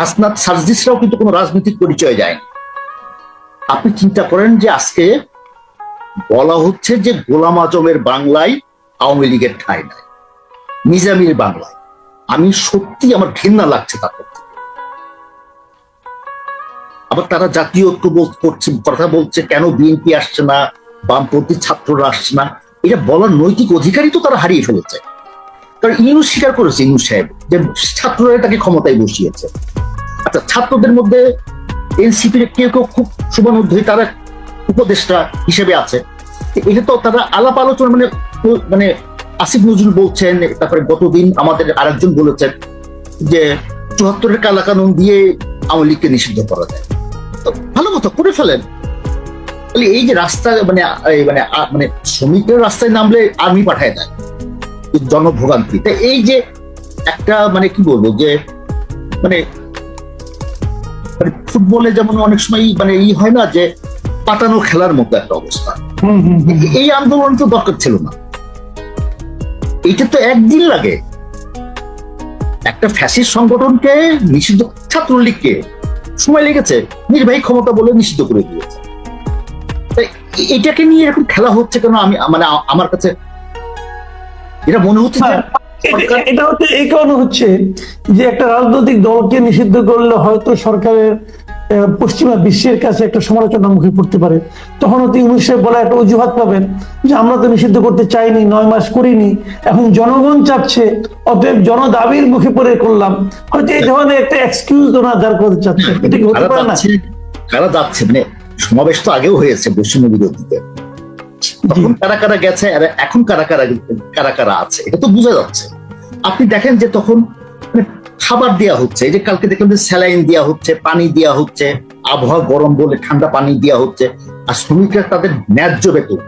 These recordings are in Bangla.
হাসনাত সার্জিসরাও কিন্তু কোনো রাজনৈতিক পরিচয় যায়নি আপনি চিন্তা করেন যে আজকে বলা হচ্ছে যে গোলাম আজমের বাংলায় আওয়ামী লীগের ঠাঁই নাই। নিজামীর বাংলায়। আমি সত্যি আমার ঘৃণা লাগছে তাদের। আবার তারা জাতীয় ঐক্য করছে, কথা বলছে, কেন বিএনপি আসছে না, বামপন্থী ছাত্ররা আসছে না? এটা বলার নৈতিক অধিকারই তো তারা হারিয়ে ফেলেছে। কারণ ইউনুস স্বীকার করেছে, ইউনুস সাহেব, যে ছাত্ররা তাকে ক্ষমতায় বসিয়েছে। আচ্ছা ছাত্রদের মধ্যে এনসিপির কেউ কেউ খুব শুভানুধ্যায়ী তারা উপদেষ্টা হিসেবে আছে। এটা তো তারা আলাপ আলোচনা মানে মানে আসিফ নজরুল বলছেন, তারপরে গতদিন আমাদের আরেকজন বলেছেন যে চুয়াত্তরের কালা কানুন দিয়ে আওয়ামী লীগকে নিষিদ্ধ করা যায়। তো ভালো কথা, করে ফেলেন। তাহলে এই যে রাস্তা মানে মানে মানে শ্রমিকের রাস্তায় নামলে আর্মি পাঠায় দেয়, জনভোগান্তি। তা এই যে একটা মানে কি বলব যে মানে মানে ফুটবলে যেমন অনেক সময় মানে ই হয় না যে পাতানো খেলার মতো একটা অবস্থা। এই আন্দোলন তো দরকার ছিল না। এইটা তো একদিন লাগে। একটা ফ্যাসিস্ট সংগঠনকে নিষিদ্ধ ছাত্রলীগকে সময় লেগেছে নির্বাহী ক্ষমতা বলে নিষিদ্ধ করে দিয়েছে। এটাকে নিয়ে এরকম খেলা হচ্ছে কেন? আমি মানে আমার কাছে এটা মনে হচ্ছে এটা হচ্ছে এই কারণে হচ্ছে যে একটা রাজনৈতিক দলকে নিষিদ্ধ করলে হয়তো সরকারের পশ্চিমা বিশ্বের কাছে একটা সমালোচনার মুখে পড়তে পারে। তখন হয়তো ইউনিসেফ বলে একটা অজুহাত পাবেন যে আমরা তো নিষিদ্ধ করতে চাইনি নয় মাস করিনি এখন জনগণ চাচ্ছে অতএব জনদাবির মুখে পড়ে করলাম। হয়তো এই ধরনের একটা এক্সকিউজ ওনার দাঁড় করতে চাচ্ছে। এটা কি হতে পারে না? কারা যাচ্ছে? মানে সমাবেশ তো আগেও হয়েছে বৈষম্য বিরোধীতে তখন কারা কারা গেছে, আর এখন কারা কারা কারা কারা আছে, এটা তো বোঝা যাচ্ছে। আপনি দেখেন যে তখন মানে খাবার দেওয়া হচ্ছে, এই যে কালকে দেখলাম যে স্যালাইন দেওয়া হচ্ছে, পানি দেওয়া হচ্ছে, আবহাওয়া গরম বলে ঠান্ডা পানি দেওয়া হচ্ছে, আর শ্রমিকরা তাদের ন্যায্য বেতন,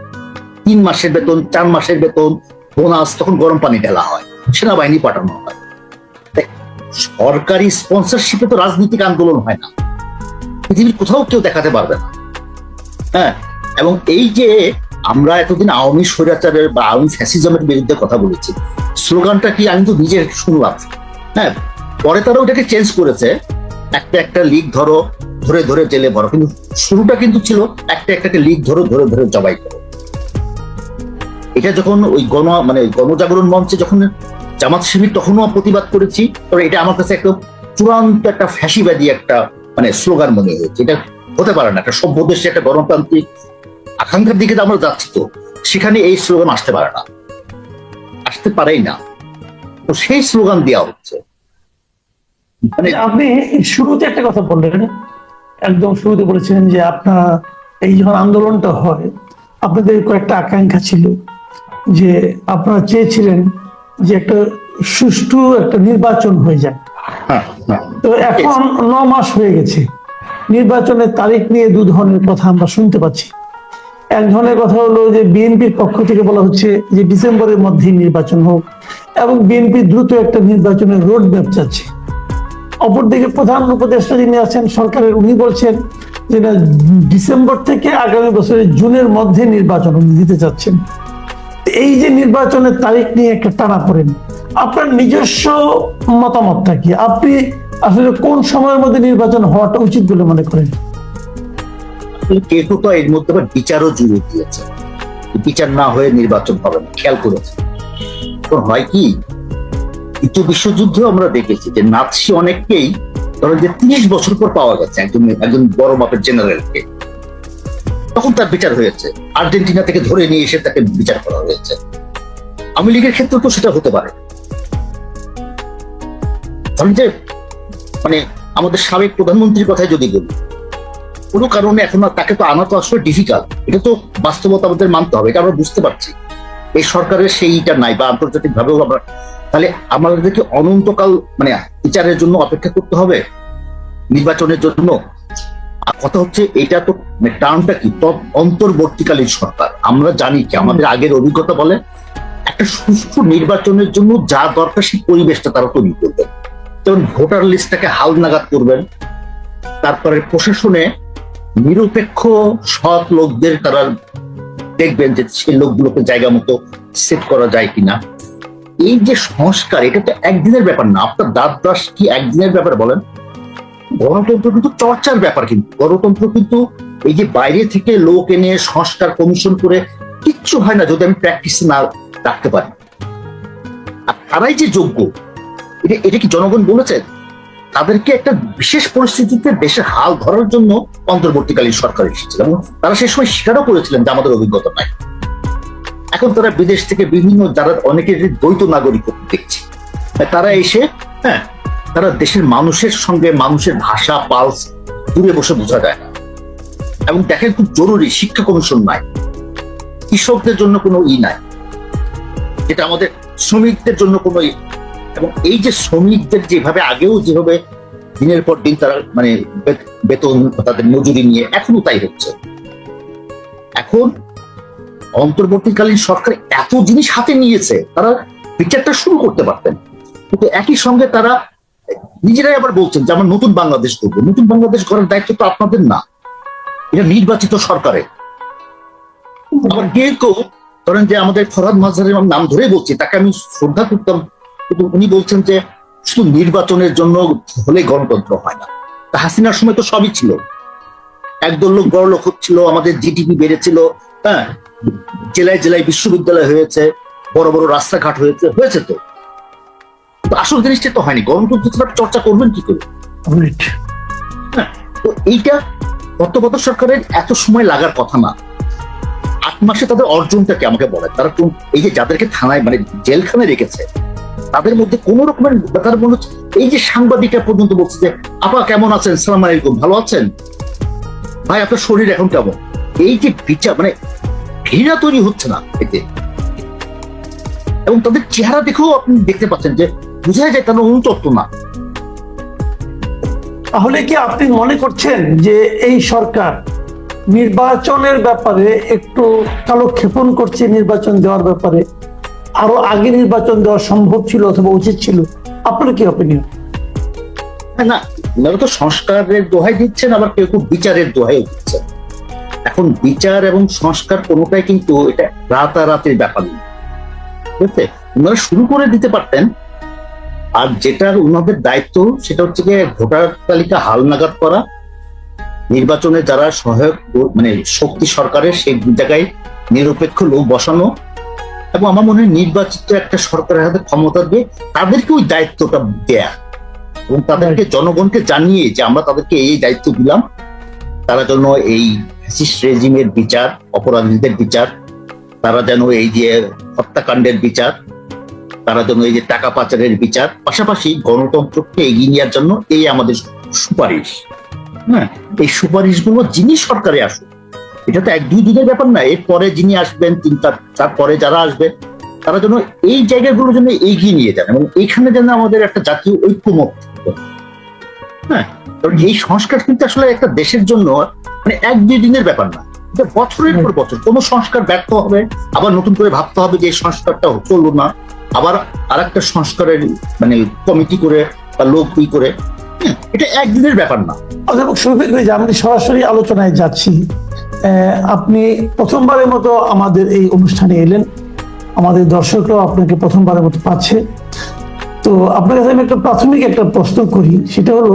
তিন মাসের বেতন, চার মাসের বেতন, বোনাস, তখন গরম পানি ঢেলা হয়, সেনাবাহিনী পাঠানো হয়। সরকারি স্পন্সরশিপে তো রাজনৈতিক আন্দোলন হয় না, পৃথিবীর কোথাও কেউ দেখাতে পারবে না। হ্যাঁ এবং এই যে আমরা এতদিন আওয়ামী স্বৈরাচারের বা আওয়ামী ফ্যাসিজমের বিরুদ্ধে কথা বলেছি। স্লোগানটা কি আমি তো নিজে শুনলাম। হ্যাঁ পরে তারা ওটাকে চেঞ্জ করেছে। একটা একটা লিগ ধরো, ধরে ধরে জেলে ভরো। কিন্তু শুরুটা কিন্তু ছিল একটা একটাকে লিগ ধরো, ধরে ধরে জবাই করো। এটা যখন ওই গণ মানে গণজাগরণ মঞ্চে যখন জামাত শিবির তখনও প্রতিবাদ করেছি। তবে এটা আমার কাছে একটা চূড়ান্ত একটা ফ্যাসিবাদী একটা মানে স্লোগান মনে হয়েছে। এটা হতে পারে না, একটা সভ্য দেশে একটা গণতান্ত্রিক আকাঙ্ক্ষার দিকে আমরা যাচ্ছি তো সেখানে এই স্লোগান আসতে পারে না। আসতে পারেই না। তো সেই স্লোগান দেওয়া হচ্ছে। মানে আপনি শুরুতে একটা কথা বললেন একদম শুরুতে বলেছিলেন যে আপনার এই যখন আন্দোলনটা হয় আপনাদের কয়েকটা আকাঙ্ক্ষা ছিল যে আপনারা চেয়েছিলেন যে একটা সুষ্ঠু একটা নির্বাচন হয়ে যায় হ্যাঁ, হ্যাঁ। তো এখন ন মাস হয়ে গেছে। নির্বাচনের তারিখ নিয়ে দু ধরনের কথা আমরা শুনতে পাচ্ছি। এক ধরনের কথা হলো যে বিএনপির পক্ষ থেকে বলা হচ্ছে যে ডিসেম্বরের মধ্যেই নির্বাচন হোক এবং বিএনপি দ্রুত একটা নির্বাচনের রোড ম্যাপ চাচ্ছে। অপরদিকে প্রধান উপদেষ্টা যিনি আছেন, সরকারের, উনি বলছেন যে না, ডিসেম্বর থেকে আগামী বছরের জুনের মধ্যে নির্বাচন উনি দিতে চাচ্ছেন। এই যে নির্বাচনের তারিখ নিয়ে একটা টানা পড়েন, আপনার নিজস্ব মতামতটা কি? আপনি আসলে কোন সময়ের মধ্যে নির্বাচন হওয়াটা উচিত বলে মনে করেন? কেউ তো এর মধ্যে আবার বিচারও জুড়ে দিয়েছে। বিচার না হয়ে নির্বাচন হবে না, খেয়াল করেছে এখন হয় কি, দ্বিতীয় বিশ্বযুদ্ধে আমরা দেখেছি যে নাৎসি অনেককেই ধরো যে তিরিশ বছর পর পাওয়া গেছে একজন একজন বড় মাপের জেনারেলকে। তখন তার বিচার হয়েছে। আর্জেন্টিনা থেকে ধরে নিয়ে এসে তাকে বিচার করা হয়েছে। আওয়ামী লীগের ক্ষেত্রে তো সেটা হতে পারে। ধরেন যে মানে আমাদের সাবেক প্রধানমন্ত্রীর কথাই যদি বলি কোনো কারণে এখন তাকে তো আনা তো আসলে ডিফিকাল্ট এটা তো বাস্তবতা আমাদের মানতে হবে, এটা আমরা বুঝতে পারছি। এই সরকারের সেইটা নাই বা আন্তর্জাতিক ভাবেও আমরা তাহলে আমাদেরকে অনন্তকাল মানে বিচারের জন্য অপেক্ষা করতে হবে, নির্বাচনের জন্য। কথা হচ্ছে এটা তো টার্মটা কি? তৎ অন্তর্বর্তীকালীন সরকার। আমরা জানি কি, আমাদের আগের অভিজ্ঞতা বলে একটা সুষ্ঠু নির্বাচনের জন্য যা দরকার সেই পরিবেশটা তারা তৈরি করবেন। যেমন ভোটার লিস্টটাকে হাল নাগাদ করবেন, তারপরে প্রশাসনে নিরপেক্ষ সৎ লোকদের তারা দেখবেন যে সেই লোকগুলোকে জায়গা মতো সেট করা যায় কিনা। এই যে সংস্কার, এটা তো একদিনের ব্যাপার না। আপনার দাঁত দাস কি একদিনের ব্যাপার বলেন? গণতন্ত্র কিন্তু চর্চার ব্যাপার কিন্তু। গণতন্ত্র কিন্তু এই যে বাইরে থেকে লোক এনে সংস্কার, কমিশন করে কিচ্ছু হয় না যদি আমি প্র্যাকটিস না রাখতে পারি। আর তারাই যে যোগ্য, এটা এটা কি জনগণ বলেছেন তাদেরকে একটা বিশেষ পরিস্থিতিতে দেশের হাল ধরার জন্য অন্তর্বর্তীকালীন সরকার এসেছিল এবং তারা সে সময় স্বীকারও করেছিলেন যে আমাদের অভিজ্ঞতা নাই। এখন তারা বিদেশ থেকে বিভিন্ন যারা অনেকের দ্বৈত নাগরিক দেখছি। তারা এসে হ্যাঁ তারা দেশের মানুষের সঙ্গে মানুষের ভাষা, পালস দূরে বসে বোঝা যায় না। এবং দেখেন খুব জরুরি, শিক্ষা কমিশন নাই। কৃষকদের জন্য কোনো ই নাই। যেটা আমাদের শ্রমিকদের জন্য কোনো এবং এই যে শ্রমিকদের যেভাবে আগেও যেভাবে দিনের পর দিন তারা মানে বেতন তাদের মজুরি নিয়ে এখনও তাই হচ্ছে। এখন অন্তর্বর্তীকালীন সরকার এত জিনিস হাতে নিয়েছে, তারা বিচারটা শুরু করতে পারতেন। কিন্তু একই সঙ্গে তারা নিজেরাই আবার বলছেন যে আমরা নতুন বাংলাদেশ করব নতুন বাংলাদেশ করার দায়িত্ব তো আপনাদের না। এটা নির্বাচিত সরকারের আবার কেউ কেউ ধরেন যে আমাদের ফরহাদ মাঝারের নাম ধরে বলছি, তাকে আমি শ্রদ্ধা করতাম কিন্তু উনি বলছেন যে শুধু নির্বাচনের জন্য হলে গণতন্ত্র হয় না। তা হাসিনার সময় তো সবই ছিল। একদল লোক বড় লোক হচ্ছিল আমাদের জিডিপি বেড়েছিল হ্যাঁ? জেলায় জেলায় বিশ্ববিদ্যালয় হয়েছে বড় বড় রাস্তাঘাট হয়েছে হয়েছে তো। আসল জিনিসটা তো হয়নি গণতন্ত্র চর্চা করবেন কি করে? তো এইটা তত্ত্বাবধায়ক সরকারের এত সময় লাগার কথা না। আট মাসে তাদের অর্জনটাকে আমাকে বলে তারা কোন এই যে যাদেরকে থানায় মানে জেলখানে রেখেছে তাদের মধ্যে কোন রকমের তার মনে হচ্ছে এই যে সাংবাদিকরা পর্যন্ত বলছে যে, আপা কেমন আছেন? সালাম আলাইকুম। ভালো আছেন? ভাই, আপনার শরীর এখন কেমন? এই যে বিচার মানে ঘৃণা তৈরি হচ্ছে না এতে। এবং তাদের চেহারা দেখেও আপনি দেখতে পাচ্ছেন যে বোঝা যায় তারা অনুতপ্ত না। তাহলে কি আপনি মনে করছেন যে, এই সরকার নির্বাচনের ব্যাপারে একটু কালক্ষেপণ করছে নির্বাচন দেওয়ার ব্যাপারে? আরও আগে নির্বাচন দেওয়া সম্ভব ছিল অথবা উচিত ছিল? আপনার কি অপিনিয়ন না ওনারা তো সংস্কারের দোহাই দিচ্ছেন, আবার কেউ কেউ বিচারের দোহাই দিচ্ছেন এখন বিচার এবং সংস্কার কোনোটাই কিন্তু এটা রাতারাতির ব্যাপার না ঠিক আছে? ওনারা শুরু করে দিতে পারতেন, আর যেটার ওনাদের দায়িত্ব, সেটা হচ্ছে গিয়ে ভোটার তালিকা হালনাগাদ করা। নির্বাচনে যারা সহায়ক মানে শক্তি সরকারের সেই জায়গায় নিরপেক্ষ লোক বসানো এবং আমার মনে হয় নির্বাচিত একটা সরকারের হাতে ক্ষমতা দিয়ে তাদেরকে ওই দায়িত্বটা দেয়া এবং তাদেরকে জনগণকে জানিয়ে যে আমরা তাদেরকে এই দায়িত্ব দিলাম তারা যেন এই রেজিমের বিচার অপরাধীদের বিচার তারা যেন এই যে হত্যাকাণ্ডের বিচার তারা যেন এই যে টাকা পাচারের বিচার পাশাপাশি গণতন্ত্রকে এগিয়ে নেওয়ার জন্য এই আমাদের সুপারিশ। হ্যাঁ এই সুপারিশগুলো যিনি সরকারে আসুক এটা তো এক দুই দিনের ব্যাপার না এরপরে যিনি আসবেন তিন তার তারপরে যারা আসবেন তারা যেন এই জায়গাগুলো যেন এগিয়ে নিয়ে যান এবং এইখানে যেন আমাদের একটা জাতীয় ঐক্যমত হ্যাঁ কারণ এই সংস্কার কিন্তু আসলে একটা দেশের জন্য মানে এক দুই দিনের ব্যাপার না। বছরের পর বছর কোনো সংস্কার ব্যর্থ হবে আবার নতুন করে ভাবতে হবে যে এই সংস্কারটা চলল না আবার আর একটা সংস্কারের মানে কমিটি করে বা লোক ই করে। হ্যাঁ, এটা একদিনের ব্যাপার না। অধ্যাপক শফিক ভাই আমি সরাসরি আলোচনায় যাচ্ছি। আপনি প্রথমবারের মতো আমাদের এই অনুষ্ঠানে এলেন। আমাদের দর্শকরাও আপনাকে প্রথমবারের মতো পাচ্ছে। তো আপনার কাছে আমি একটা প্রাথমিক একটা প্রশ্ন করি, সেটা হলো,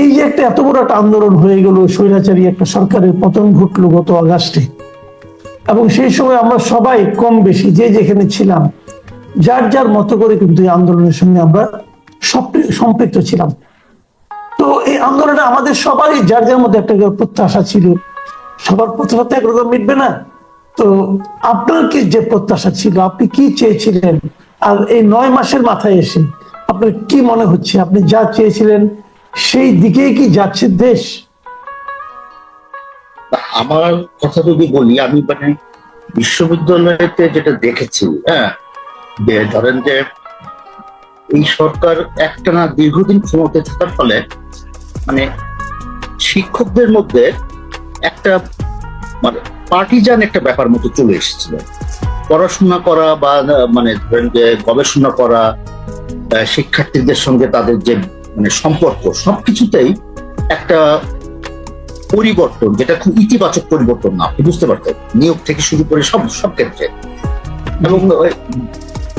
এই যে একটা এত বড় একটা আন্দোলন হয়ে গেল, স্বৈরাচারী একটা সরকারের পতন ঘটলো গত আগস্টে, এবং সেই সময় আমরা সবাই কম বেশি, যে যেখানে ছিলাম, যার যার মতো করে কিন্তু এই আন্দোলনের সঙ্গে আমরা সম্পৃক্ত ছিলাম। তো এই আন্দোলনে আমাদের সবারই যার যার মধ্যে একটা প্রত্যাশা ছিল সবার প্রত্যাশা তো একরকম মিটবে না। তো আপনার কি যে প্রত্যাশা ছিল, আপনি কি চেয়েছিলেন? আর এই নয় মাসের মাথায় এসে আপনার কি মনে হচ্ছে? আপনি যা চেয়েছিলেন, সেই দিকেই কি যাচ্ছে দেশ? আমার কথা যদি বলি, আমি মানে বিশ্ববিদ্যালয়তে যেটা দেখেছি হ্যাঁ ধরেন যে এই সরকার একটানা দীর্ঘদিন ক্ষমতায় থাকার ফলে মানে শিক্ষকদের মধ্যে একটা মানে পার্টিজান একটা ব্যাপার মতো চলে এসেছিল। পড়াশোনা করা বা মানে ধরেন যে গবেষণা করা শিক্ষার্থীদের সঙ্গে তাদের যে মানে সম্পর্ক সবকিছুতেই একটা পরিবর্তন যেটা খুব ইতিবাচক পরিবর্তন না আপনি বুঝতে পারতেন নিয়োগ থেকে শুরু করে সব সব ক্ষেত্রে। এবং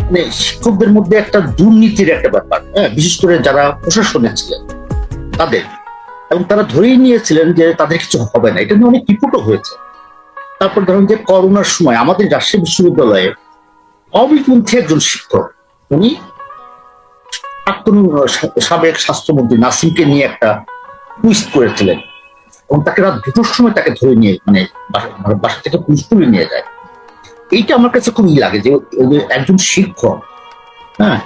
মানে শিক্ষকদের মধ্যে একটা দুর্নীতির একটা ব্যাপার হ্যাঁ বিশেষ করে যারা প্রশাসনে ছিলেন তাদের। এবং তারা ধরেই নিয়েছিলেন যে তাদের কিছু হবে না। এটা নিয়ে অনেক রিপোর্টও হয়েছে। তারপর ধরুন যে করোনার সময় আমাদের রাজশাহী বিশ্ববিদ্যালয়ে অবিপন্থী একজন শিক্ষক, উনি সাবেক স্বাস্থ্যমন্ত্রী নাসিমকে নিয়ে একটা টুইস্ট করেছিলেন এবং তাকে রাত দুটোর সময় তাকে ধরে নিয়ে মানে বাসা- থেকে পুলিশ তুলে নিয়ে যায়। এইটা আমার কাছে খুব ই লাগে যে একজন শিক্ষক হ্যাঁ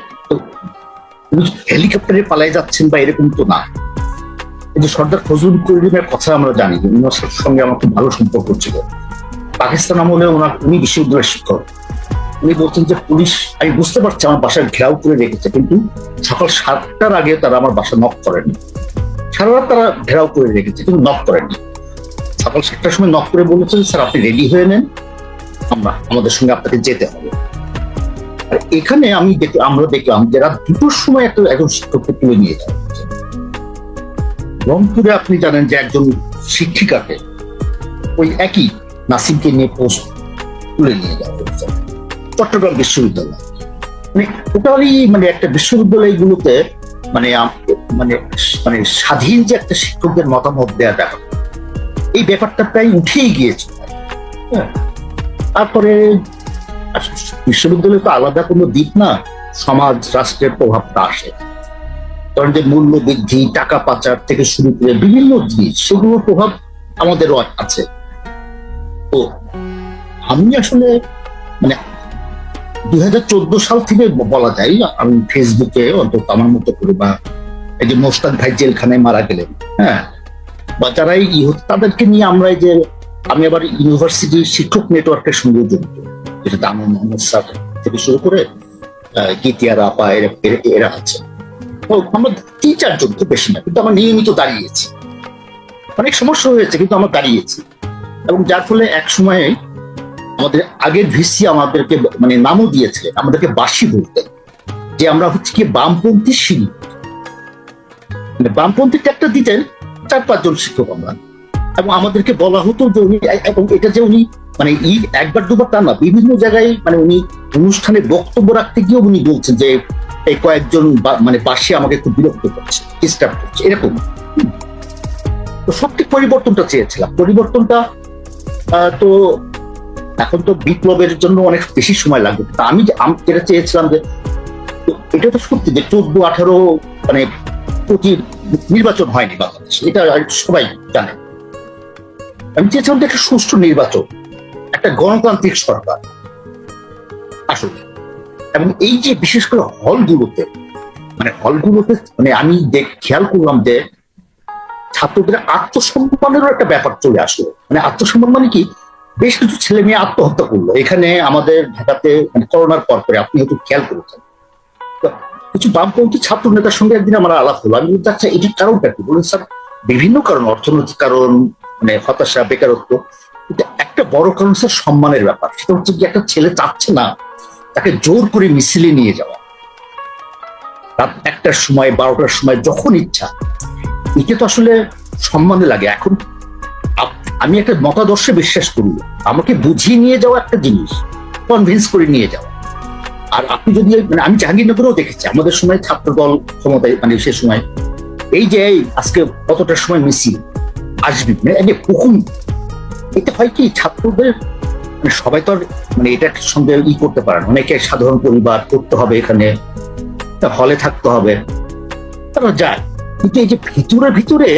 হেলিকপ্টারে পালাই যাচ্ছেন বা এরকম তো না। যে সর্দার ফজলুল করিমের কথা আমরা জানি ওনার সঙ্গে আমার খুব ভালো সম্পর্ক ছিল। পাকিস্তান আমলে ওনার, উনি বিশ্ববিদ্যালয়ের শিক্ষক। উনি বলছেন যে পুলিশ, আমি বুঝতে পারছি আমার বাসায় ঘেরাও করে রেখেছে, কিন্তু সকাল সাতটার আগে তারা আমার বাসা নক করেনি। সারা রাত তারা ঘেরাও করে রেখেছে, কিন্তু নক করেনি। সকাল সাতটার সময় নক করে বলেছেন স্যার, আপনি রেডি হয়ে নেন, আমরা, আমাদের সঙ্গে আপনাকে যেতে হবে। আর এখানে আমি দেখ, আমরা দেখলাম যে রাত দুটোর সময় একটা, একজন শিক্ষককে তুলে নিয়ে যাওয়া হচ্ছে রংপুরে আপনি জানেন যে একজন শিক্ষিকাকে ওই একই নাসিমকে নিয়ে পোস্ট তুলে নিয়ে যাওয়া হচ্ছে চট্টগ্রাম বিশ্ববিদ্যালয়। মানে টোটালি মানে একটা বিশ্ববিদ্যালয়গুলোতে মানে মানে মানে স্বাধীন যে একটা শিক্ষকদের মতামত দেওয়া ব্যাপার এই ব্যাপারটা প্রায় উঠেই গিয়েছে। হ্যাঁ। তারপরে বিশ্ববিদ্যালয় তো আলাদা কোনো দিক না, সমাজ, রাষ্ট্রের প্রভাবটা আসে। কারণ যে মূল্য বৃদ্ধি টাকা পাচার থেকে শুরু করে বিভিন্ন জিনিস সেগুলোর প্রভাব আমাদেরও আছে। তো আমি আসলে মানে দুই চৌদ্দ সাল থেকে বলা যায় আমি ফেসবুকে অন্তত আমার মতো করে বা এই যে মোস্তাক ভাই জেলখানায় মারা গেলেন হ্যাঁ? বা যারা ই হতো, তাদেরকে নিয়ে আমরা এই যে আমি আবার ইউনিভার্সিটি শিক্ষক নেটওয়ার্কের সঙ্গে জড়িত যেটা দামন মোহাম্মদ স্যার থেকে শুরু করে গীতিয়ার আপা এরা এরা- আছে তিন চারজন খুব বেশি না, কিন্তু নিয়মিত দাঁড়িয়েছি। অনেক সমস্যা হয়েছে, কিন্তু দাঁড়িয়েছি। এবং যার ফলে এক সময়ে আমাদের আগের ভিসি আমাদেরকে মানে নামও আমাদেরকে বাসি বলতেন যে আমরা হচ্ছে কি বামপন্থী শিল্পী। মানে বামপন্থী একটা দিতেন চার পাঁচজন শিক্ষক আমরা। এবং আমাদেরকে বলা হতো যে উনি, এবং এটা যে উনি মানে একবার দুবার তা না, বিভিন্ন জায়গায় মানে উনি অনুষ্ঠানে বক্তব্য রাখতে গিয়েও উনি বলছেন যে এই কয়েকজন মানে পাশে আমাকে খুব বিরক্ত করছে ডিস্টার্ব করছে, এরকম। তো সত্যি পরিবর্তনটা চেয়েছিলাম। পরিবর্তনটা তো এখন তো বিপ্লবের জন্য অনেক বেশি সময় লাগবে। আমি যেটা চেয়েছিলাম যে এটা তো সত্যি যে চোদ্দ, আঠারো মানে প্রতি নির্বাচন হয়নি বাংলাদেশ। এটা সবাই জানে। আমি চেয়েছিলাম যে একটা সুষ্ঠু নির্বাচন, একটা গণতান্ত্রিক সরকার। আসলে এবং এই যে বিশেষ করে হলগুলোতে মানে হলগুলোতে মানে আমি দেখ, খেয়াল করলাম যে ছাত্রদের আত্মসম্মানেরও একটা ব্যাপার চলে আসলো। মানে আত্মসম্মান মানে কি? বেশ কিছু ছেলে মেয়ে আত্মহত্যা করল। এখানে আমাদের ঢাকাতে মানে করোনার পর পরে, আপনি হয়তো খেয়াল করেছেন। কিছু বামপন্থী ছাত্র নেতার সঙ্গে একদিন আমার আলাপ হলো। আমি আচ্ছা এটির কারণটা কি? বলুন স্যার, বিভিন্ন কারণ, অর্থনৈতিক কারণ মানে হতাশা, বেকারত্ব। একটা বড় কারণ, স্যার, সম্মানের ব্যাপার। সেটা হচ্ছে কি, একটা ছেলে চাচ্ছে না তাকে জোর করে মিছিলে নিয়ে যাওয়া। রাত একটার সময়, বারোটার সময় যখন ইচ্ছা। একে তো আসলে সম্মানে লাগে। এখন আমি একটা মতাদর্শে বিশ্বাস করি। আমাকে বুঝিয়ে নিয়ে যাওয়া একটা জিনিস কনভিন্স করে নিয়ে যাওয়া। আর আপনি যদি মানে আমি জাহাঙ্গীরনগরেও দেখেছি। আমাদের সময় ছাত্র দল ক্ষমতায় মানে সে সময় এই যে আজকে কতটার সময় মিছিল, আসবি? মানে হুকুম। এটা হয় কি? ছাত্রদের সবাই তো মানে এটার সঙ্গে ই করতে পারে অনেকে সাধারণ পরিবার করতে হবে এখানে হলে থাকতে হবে। তারা যায় কিন্তু এই যে ভিতরে ভিতরে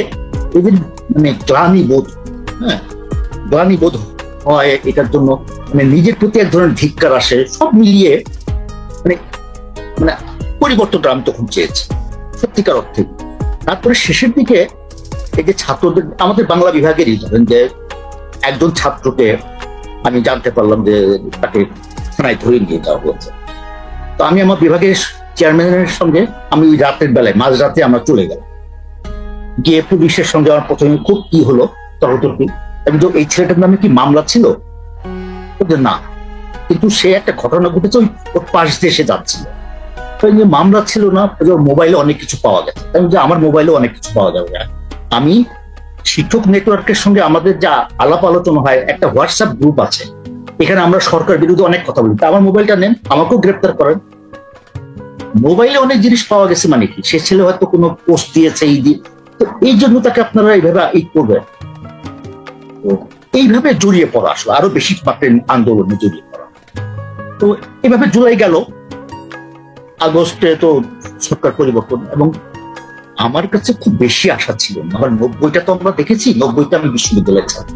এদের মানে গ্লানি বোধ হ্যাঁ গ্লানি বোধ হয় এটার জন্য মানে নিজের প্রতি এক ধরনের ধিক্কার আসে, সব মিলিয়ে মানে মানে পরিবর্তনটা আমি তখন চেয়েছি, সত্যিকার অর্থে। তারপরে শেষের দিকে এই যে ছাত্রদের, আমাদের বাংলা বিভাগেরই ধরেন যে একজন ছাত্রকে আমি জানতে পারলাম যে তাকে থানায় ধরে নিয়ে যাওয়া হয়েছে। তো আমি আমার বিভাগের চেয়ারম্যানের সঙ্গে আমি ওই রাতের বেলায়, মাঝরাতে আমরা চলে গেলাম। গিয়ে পুলিশের সঙ্গে আমার প্রথমে খুব কি হলো তর্কতর্কি এবং যে এই ছেলেটার নামে কি মামলা ছিল? না। কিন্তু সে একটা ঘটনা ঘটেছে, ওই ওর পাশ দিয়ে সে যাচ্ছিল। মামলা ছিল না ওর মোবাইলে অনেক কিছু পাওয়া গেছে। এবং যে আমার মোবাইলে অনেক কিছু পাওয়া যাবে। আমি শিক্ষক নেটওয়ার্কের সঙ্গে আমাদের যা আলাপ আলোচনা হয়, একটা হোয়াটসঅ্যাপ গ্রুপ আছে। এখানে আমরা সরকার বিরুদ্ধে অনেক কথা বলি। আমার মোবাইলটা নেন, আমাকেও গ্রেপ্তার করেন। মোবাইলে অনেক জিনিস পাওয়া গেছে মানে কি? সে ছেলে হয়তো কোনো পোস্ট দিয়েছে এই দি- তো এই জন্য তাকে আপনারা এইভাবে এই করবেন। এইভাবে জড়িয়ে পড়া আসলে, আরও বেশি মাত্রায় আন্দোলনে জড়িয়ে পড়া। তো এইভাবে জুলাই গেল। আগস্টে তো সরকার পরিবর্তন এবং আমার কাছে খুব বেশি আশা ছিল। আমার নব্বইটা তো আমরা দেখেছি নব্বইটা আমি বিশ্ববিদ্যালয়ের ছাত্র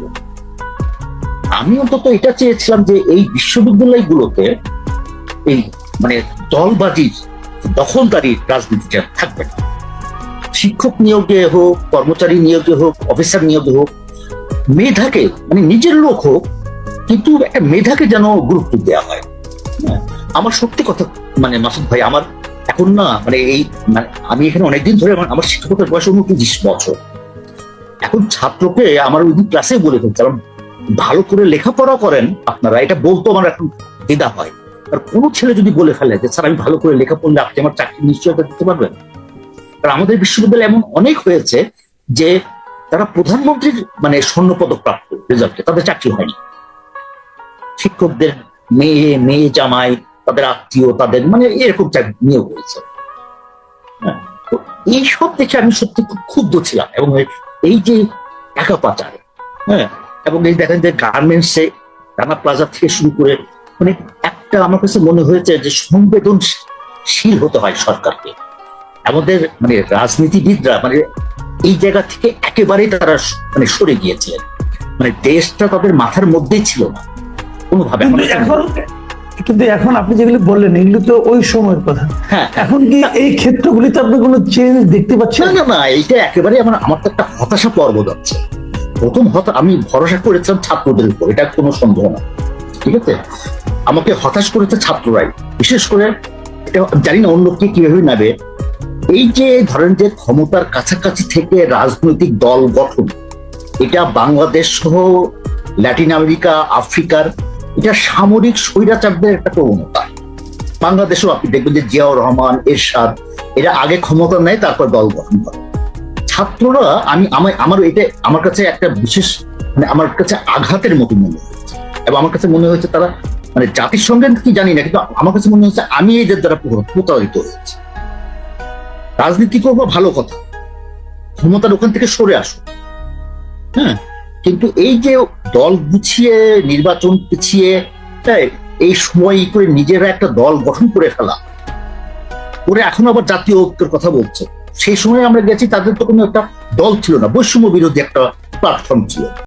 আমি অন্তত এটা চেয়েছিলাম যে এই বিশ্ববিদ্যালয়গুলোতে এই মানে দলবাজির দখলদারির রাজনীতিটা থাকবে না। শিক্ষক নিয়োগে হোক কর্মচারী নিয়োগে হোক অফিসার নিয়োগে হোক মেধাকে মানে নিজের লোক হোক কিন্তু একটা মেধাকে যেন গুরুত্ব দেওয়া হয়। হ্যাঁ, আমার সত্যি কথা মানে মাসুদ ভাই আমার এখন না মানে এই মানে আমি এখানে অনেকদিন ধরে আমার- শিক্ষকতার বয়স উনত্রিশ বছর। এখন ছাত্রকে আমার ওই ক্লাসে বলে ফেলছিলাম ভালো করে লেখাপড়া করেন আপনারা, এটা বলতো আমার এখন দ্বিধা হয়। আর কোনো ছেলে যদি বলে ফেলে যে, স্যার, আমি ভালো করে লেখা পড়লে আপনি আমার চাকরি নিশ্চয়তা দিতে পারবেন? আর আমাদের বিশ্ববিদ্যালয়ে এমন অনেক হয়েছে যে, তারা প্রধানমন্ত্রীর মানে স্বর্ণ পদক প্রাপ্ত রেজাল্টে, তাদের চাকরি হয়নি। শিক্ষকদের মেয়ে মেয়ে জামাই তাদের আত্মীয় তাদের মানে এরকম চাকরি নিয়োগ হয়েছে। হ্যাঁ, তো এইসব দেখে আমি সত্যি খুব ক্ষুব্ধ ছিলাম এবং এই- যে টাকা পাচার হ্যাঁ এবং এই দেখেন যে গার্মেন্টসে রানা প্লাজা থেকে শুরু করে মানে একটা আমার কাছে মনে হয়েছে যে সংবেদনশীল হতে হয় সরকারকে। আমাদের মানে রাজনীতিবিদরা মানে এই জায়গা থেকে একেবারেই তারা মানে সরে গিয়েছিলেন। মানে দেশটা তাদের মাথার মধ্যেই ছিল না। কোনোভাবে এখন। কিন্তু এখন আপনি যেগুলি বললেন এগুলো তো ওই সময়ের কথা। হ্যাঁ। এখন কি এই ক্ষেত্রগুলিতে আপনি কোনো চেঞ্জ দেখতে পাচ্ছেন? না না একেবারে আমার আমার তো একটা হতাশা পর্ব যাচ্ছে। প্রথম হতা আমি ভরসা করেছিলাম ছাত্রদের উপর এটা কোনো সন্দেহ না। ঠিক আছে? আমাকে হতাশ করেছে ছাত্ররাই। বিশেষ করে এটা জানি না অন্য কে কীভাবে নেবে। এই যে ধরেন যে ক্ষমতার কাছাকাছি থেকে রাজনৈতিক দল গঠন এটা বাংলাদেশ সহ ল্যাটিন আমেরিকা আফ্রিকার এটা সামরিক স্বৈরাচারদের একটা প্রবণতা। বাংলাদেশেও আপনি দেখবেন যে জিয়াউর রহমান, এরশাদ, এরা আগে ক্ষমতা নেয়, তারপর দল গঠন করে। ছাত্ররা, আমি আমার আমার এটা, আমার কাছে একটা বিশেষ মানে আমার কাছে আঘাতের মতো মনে হয়েছে। এবং আমার কাছে মনে হয়েছে তারা মানে জাতিসংঘের কি জানি না, কিন্তু আমার কাছে মনে হচ্ছে আমি এদের দ্বারা প্রতারিত হয়েছি। রাজনীতি করব, ভালো কথা। ক্ষমতার ওখান থেকে সরে আসো হ্যাঁ? কিন্তু এই যে দল গুছিয়ে, নির্বাচন পিছিয়ে তাই এই সময় করে নিজেরা একটা দল গঠন করে ফেলা। ওরা এখন আবার জাতীয় ঐক্যের কথা বলছে। সেই সময় আমরা গেছি, তাদের তো কোনো একটা দল ছিল না। বৈষম্য বিরোধী একটা প্ল্যাটফর্ম ছিল।